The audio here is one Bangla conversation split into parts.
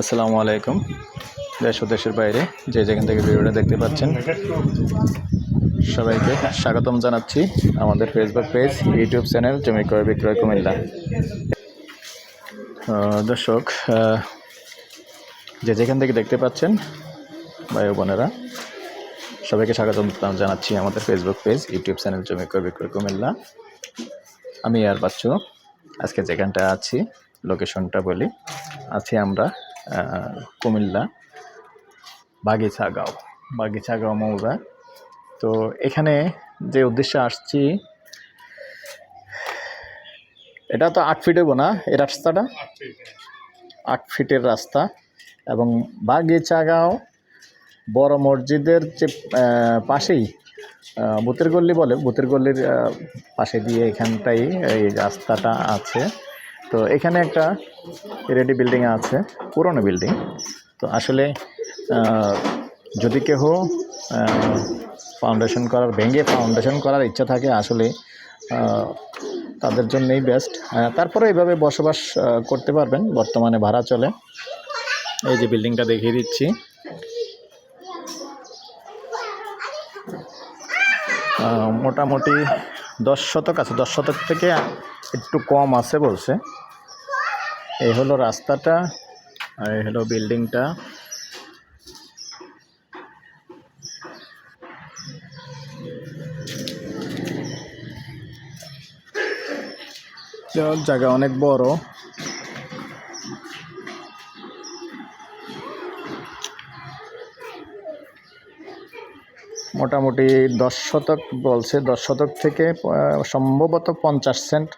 আসসালামু আলাইকুম দেশ ও দেশের বাইরে যে যেখান থেকে ভিডিওটা দেখতে পাচ্ছেন, সবাইকে স্বাগতম জানাচ্ছি আমাদের ফেসবুক পেজ ইউটিউব চ্যানেল জমি ক্রয় বিক্রয় কুমিল্লা। দর্শক যে যেখান থেকে দেখতে পাচ্ছেন, ভাই বোনেরা, সবাইকে স্বাগতম জানাচ্ছি আমাদের ফেসবুক পেজ ইউটিউব চ্যানেল জমি ক্রয় বিক্রয় কুমিল্লা। আমি আর বাচ্চু। আজকে যেখানটা আছি লোকেশনটা বলি। আছি আমরা কুমিল্লা বাগিচাগাঁও বাগিচাগাঁও মৌজা। তো এখানে যে উদ্দেশ্যে আসছি, এটা তো আট ফিট হব না এই রাস্তাটা? আট ফিটের রাস্তা। এবং বাগিচাগাঁও বড় মসজিদের যে পাশেই ভূতের গল্লি বলে ভূতের গল্লির পাশে দিয়ে এখানটাই এই রাস্তাটা আছে। তো এখানে একটা রেডি বিল্ডিং আছে, পুরনো বিল্ডিং। তো আসলে যদি কেহ ফাউন্ডেশন করার, ভেঙে ফাউন্ডেশন করার ইচ্ছা থাকে, আসলে তাদের জন্যই বেস্ট তারপরে এইভাবে বসবাস করতে পারবেন, বর্তমানে ভাড়া চলে। এই যে বিল্ডিংটা দেখিয়ে দিচ্ছি। মোটামুটি দশ শতক আছে। দশ শতক থেকে একটু কম আছে বলছে। এই হলো রাস্তাটা, আর এই হলো বিল্ডিংটা। জায়গা অনেক বড়। মোটামুটি দশ শতক বলছে, দশ শতক থেকে সম্ভবত পঞ্চাশ সেন্ট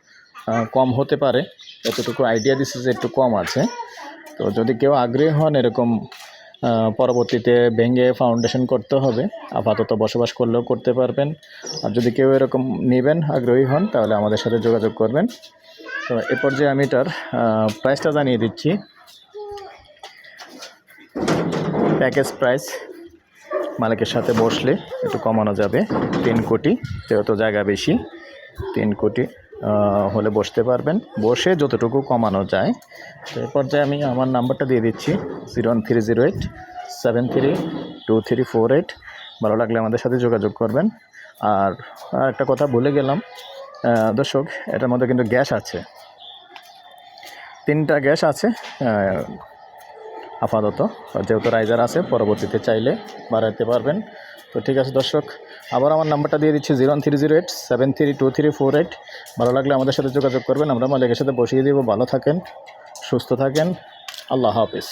কম হতে পারে। এতটুকু আইডিয়া দিচ্ছে যে একটু কম আছে। তো যদি কেউ আগ্রহী হন, এরকম পরবর্তীতে ভেঙে ফাউন্ডেশন করতে হবে, আপাতত বসবাস করলেও করতে পারবেন। আর যদি কেউ এরকম নেবেন, আগ্রহী হন, তাহলে আমাদের সাথে যোগাযোগ করবেন। তো এ পর্যায়ে আমি এটার প্রাইসটা জানিয়ে দিচ্ছি। প্যাকেজ প্রাইস মালিকের সাথে বসলে একটু কমানো যাবে। তিন কোটি, যেহেতু জায়গা বেশি, তিন কোটি হলে বসতে পারবেন। বসে যতটুকু কমানো যায়। তো এই পর্যায়ে আমি আমার নাম্বারটা দিয়ে দিচ্ছি, zero one three zero eight, seven three two three four eight. ভালো লাগলে আমাদের সাথে যোগাযোগ করবেন। আর একটা কথা ভুলে গেলাম। দর্শক, এটার মধ্যে কিন্তু গ্যাস আছে। তিনটা গ্যাস আছে আপাতত। যেহেতু রাইজার আছে, পরবর্তীতে চাইলে বাড়াতে পারবেন। তো ঠিক আছে দর্শক, আবার আমার নাম্বারটা দিয়ে দিচ্ছি zero three zero eight seven three two three four eight ভালো লাগলে আমাদের সাথে যোগাযোগ করবেন, আমরা মালিকের সাথে বসিয়ে দিব। ভালো থাকেন, সুস্থ থাকেন। আল্লাহ হাফিজ।